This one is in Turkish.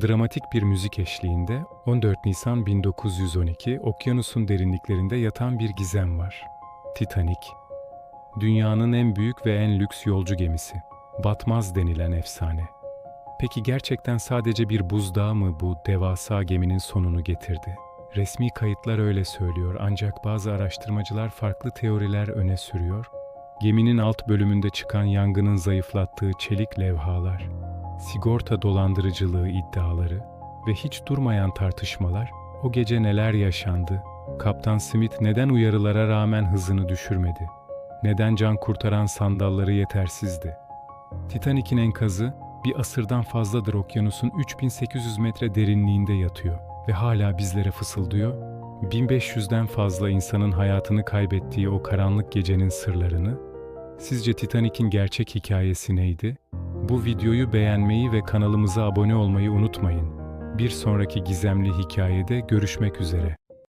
Dramatik bir müzik eşliğinde 14 Nisan 1912 okyanusun derinliklerinde yatan bir gizem var. Titanic. Dünyanın en büyük ve en lüks yolcu gemisi. Batmaz denilen efsane. Peki gerçekten sadece bir buzdağı mı bu devasa geminin sonunu getirdi? Resmi kayıtlar öyle söylüyor ancak bazı araştırmacılar farklı teoriler öne sürüyor. Geminin alt bölümünde çıkan yangının zayıflattığı çelik levhalar, sigorta dolandırıcılığı iddiaları ve hiç durmayan tartışmalar o gece neler yaşandı? Kaptan Smith neden uyarılara rağmen hızını düşürmedi? Neden can kurtaran sandalları yetersizdi? Titanik'in enkazı bir asırdan fazladır okyanusun 3800 metre derinliğinde yatıyor ve hala bizlere fısıldıyor. 1500'den fazla insanın hayatını kaybettiği o karanlık gecenin sırlarını. Sizce Titanik'in gerçek hikayesi neydi? Bu videoyu beğenmeyi ve kanalımıza abone olmayı unutmayın. Bir sonraki gizemli hikayede görüşmek üzere.